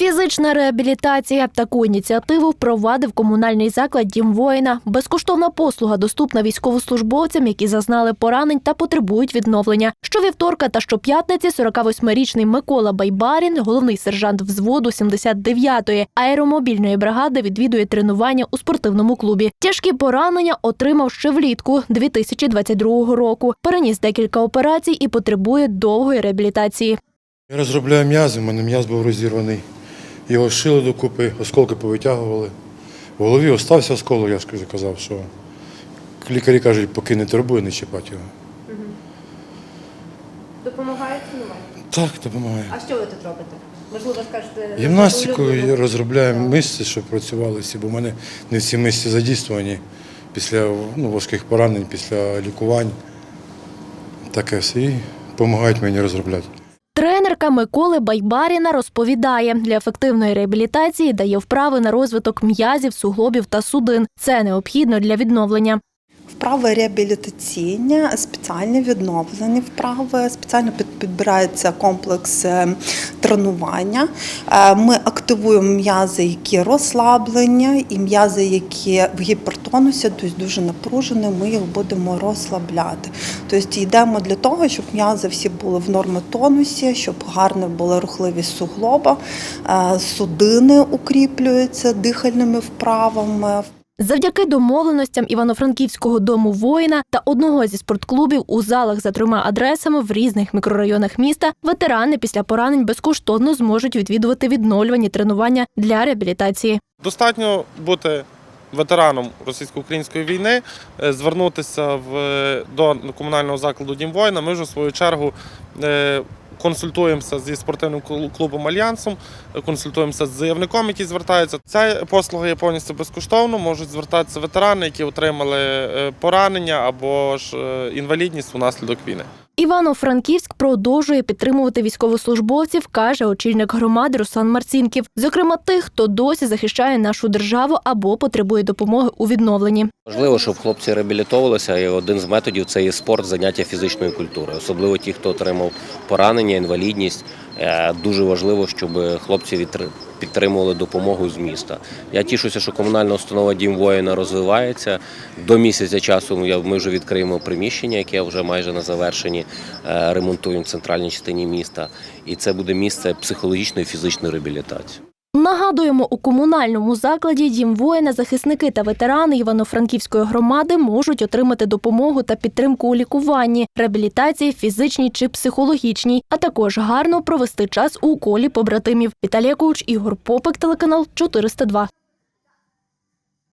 Фізична реабілітація таку ініціативу впровадив комунальний заклад Дім воїна. Безкоштовна послуга доступна військовослужбовцям, які зазнали поранень та потребують відновлення. Щовівторка та щоп'ятниці 48-річний Микола Байбарін, головний сержант взводу 79-ї аеромобільної бригади, відвідує тренування у спортивному клубі. Тяжкі поранення отримав ще влітку 2022 року. Переніс декілька операцій і потребує довгої реабілітації. Я розробляю м'язи, у мене м'яз був розірваний. Його шили докупи, осколки повитягували. В голові остався осколок, я ж казав, що лікарі кажуть, поки не турбує, не чіпати його. Допомагає тренувати? Так, допомагає. А що ви тут робите? Можливо, скажете Гімнастикою розробляємо мишці, щоб працювали всі, бо в мене не всі мишці задійствовані після ну, важких поранень, після лікувань. Таке все. І допомагають мені розробляти. Тренерка Миколи Байбаріна розповідає, для ефективної реабілітації дає вправи на розвиток м'язів, суглобів та судин. Це необхідно для відновлення. Вправи реабілітаційні, спеціальні відновлені вправи, спеціально під- підбирається комплекс е, тренування. Е, Ми активуємо м'язи, які розслаблені, і м'язи, які в гіпертонусі, тобто дуже напружені, ми їх будемо розслабляти. Тобто йдемо для того, щоб м'язи всі були в нормотонусі, щоб гарно була рухливість суглоба, е, судини укріплюються дихальними вправами. Завдяки домовленостям Івано-Франківського дому воїна та одного зі спортклубів у залах за трьома адресами в різних мікрорайонах міста ветерани після поранень безкоштовно зможуть відвідувати відновлювані тренування для реабілітації. Достатньо бути ветераном російсько-української війни, е, звернутися в, до комунального закладу Дім воїна. Ми вже в свою чергу е, консультуємося зі спортивним клубом Альянсом, консультуємося з заявником, який звертається. Ця послуга є повністю безкоштовно. Можуть звертатися ветерани, які отримали е, поранення або ж е, інвалідність унаслідок війни. Івано-Франківськ продовжує підтримувати військовослужбовців, каже очільник громади Руслан Марцінків. Зокрема, тих, хто досі захищає нашу державу або потребує допомоги у відновленні. Важливо, щоб хлопці реабілітовувалися, і один з методів це є спорт, заняття фізичної культури. Особливо ті, хто отримав поранення, інвалідність. Е, Дуже важливо, щоб хлопці підтримували допомогу з міста. Я тішуся, що комунальна установа Дім воїна розвивається. До місяця часу ми вже відкриємо приміщення, яке вже майже на завершенні е, ремонтуємо в центральній частині міста. І це буде місце психологічної і фізичної реабілітації. Нагадуємо, у комунальному закладі Дім воїна захисники та ветерани Івано-Франківської громади можуть отримати допомогу та підтримку у лікуванні, реабілітації, фізичній чи психологічній, а також гарно провести час у колі побратимів. Віталія Куч, Ігор Попик, телеканал 402.